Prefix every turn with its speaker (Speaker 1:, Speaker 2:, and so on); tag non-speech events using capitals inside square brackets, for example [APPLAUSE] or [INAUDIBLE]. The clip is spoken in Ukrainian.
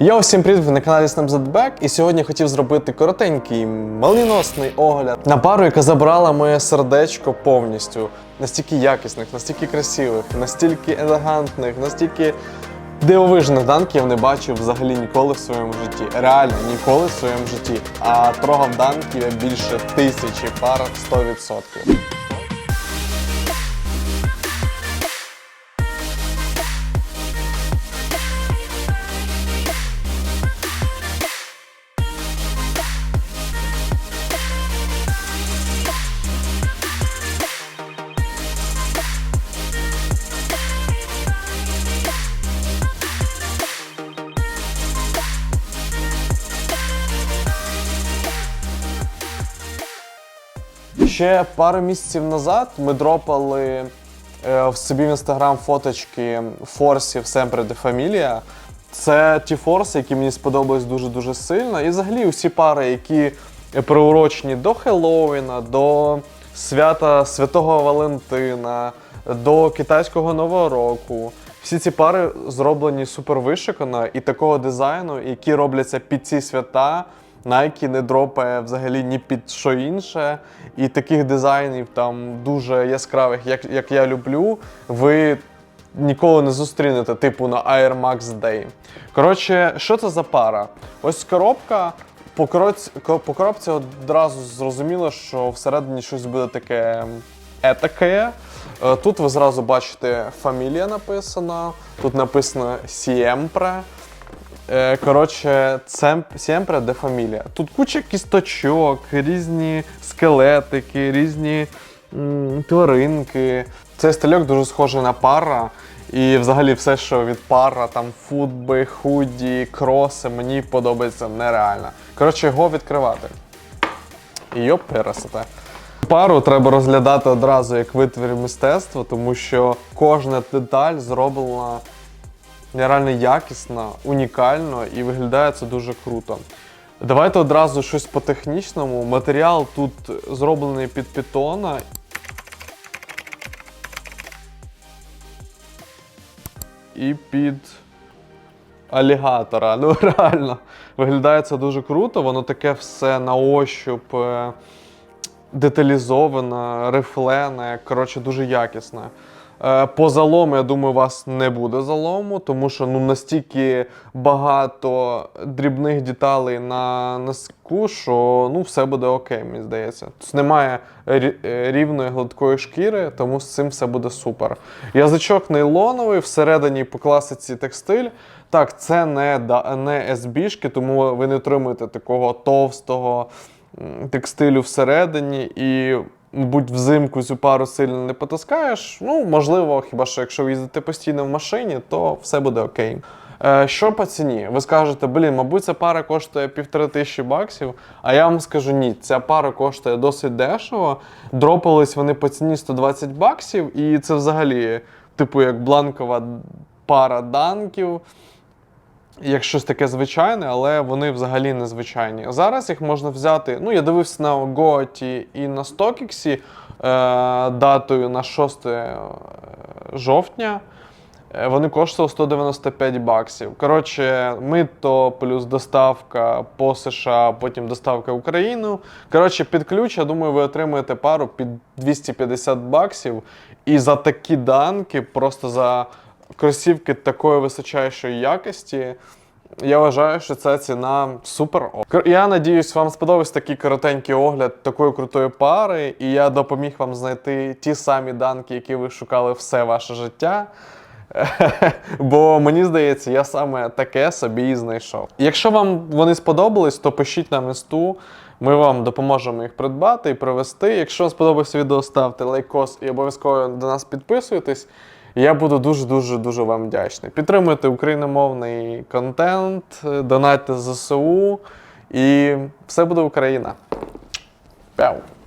Speaker 1: Я усім привіт, на каналі Snapzetback і сьогодні хотів зробити коротенький, маліносний огляд на пару, яка забрала моє сердечко повністю. Настільки якісних, настільки красивих, настільки елегантних, настільки дивовижних данків я не бачив взагалі ніколи в своєму житті. Реально ніколи в своєму житті. А трогав данків я більше тисячі пар 100%. Ще пару місяців назад ми дропали е, в собі в інстаграм фоточки форсів Sempre de Familia. Це ті форси, які мені сподобались дуже-дуже сильно. І взагалі усі пари, які приурочені до Хеллоуіна, до свята Святого Валентина, до китайського Нового року. Всі ці пари зроблені супер вишикано і такого дизайну, які робляться під ці свята. Nike не дропає взагалі ні під що інше. І таких дизайнів там дуже яскравих, як, як я люблю, ви ніколи не зустрінете, типу на Air Max Day. Коротше, що це за пара? Ось коробка. По коробці, по коробці одразу зрозуміло, що всередині щось буде таке етаке. Е, Тут ви зразу бачите фамілія написана, тут написано Siempre. Е, Коротше, Siempre de Familia. Тут куча кісточок, різні скелетики, різні тваринки. Цей стильок дуже схожий на пара. І взагалі все, що від пара, там футби, худі, кроси, мені подобається нереально. Коротше, його відкривати. Йоп, пересете. Пару треба розглядати одразу як витвір мистецтва, тому що кожна деталь зроблена нереально якісно, унікально і виглядає це дуже круто. Давайте одразу щось по технічному. Матеріал тут зроблений під питона. І під алігатора. [LAUGHS] Ну реально, виглядає це дуже круто. Воно таке все на ощуп е, деталізоване, рифлене, коротше, дуже якісне. Е, По залому, я думаю, у вас не буде залому, тому що ну настільки багато дрібних деталей на носку, що ну все буде окей, мені здається. Тобто немає е, рівної гладкої шкіри, тому з цим все буде супер. Язичок нейлоновий, всередині по класиці текстиль. Так, це не, не SB-шки, тому ви не отримуєте такого товстого текстилю всередині і. Мабуть, взимку цю пару сильно не потаскаєш. Ну, можливо, хіба що якщо ви їздите постійно в машині, то все буде окей. Е, що по ціні? Ви скажете, блін, мабуть, ця пара коштує півтори тисячі баксів. А я вам скажу ні, ця пара коштує досить дешево. Дропались вони по ціні 120 баксів, і це взагалі, типу, як бланкова пара данків як щось таке звичайне, але вони взагалі не звичайні. Зараз їх можна взяти. Ну, я дивився на Гоаті і на StockX е, датою на 6 е, жовтня. Е, Вони коштували 195 баксів. Коротше, мито плюс доставка по США, потім доставка в Україну. Коротше, під ключ, я думаю, ви отримаєте пару під 250 баксів. І за такі данки, просто за кросівки такої височайшої якості. Я вважаю, що ця ціна супер. Я надіюсь, вам сподобався такий коротенький огляд такої крутої пари, і я допоміг вам знайти ті самі данки, які ви шукали все ваше життя. [LAUGHS] Бо мені здається, я саме таке собі і знайшов. Якщо вам вони сподобались, то пишіть нам інсту. Ми вам допоможемо їх придбати і привезти. Якщо вам сподобався відео, ставте лайкос і обов'язково до нас підписуйтесь. Я буду дуже дуже вам вдячний. Підтримуйте україномовний контент, донайте ЗСУ і все буде Україна. Пяу!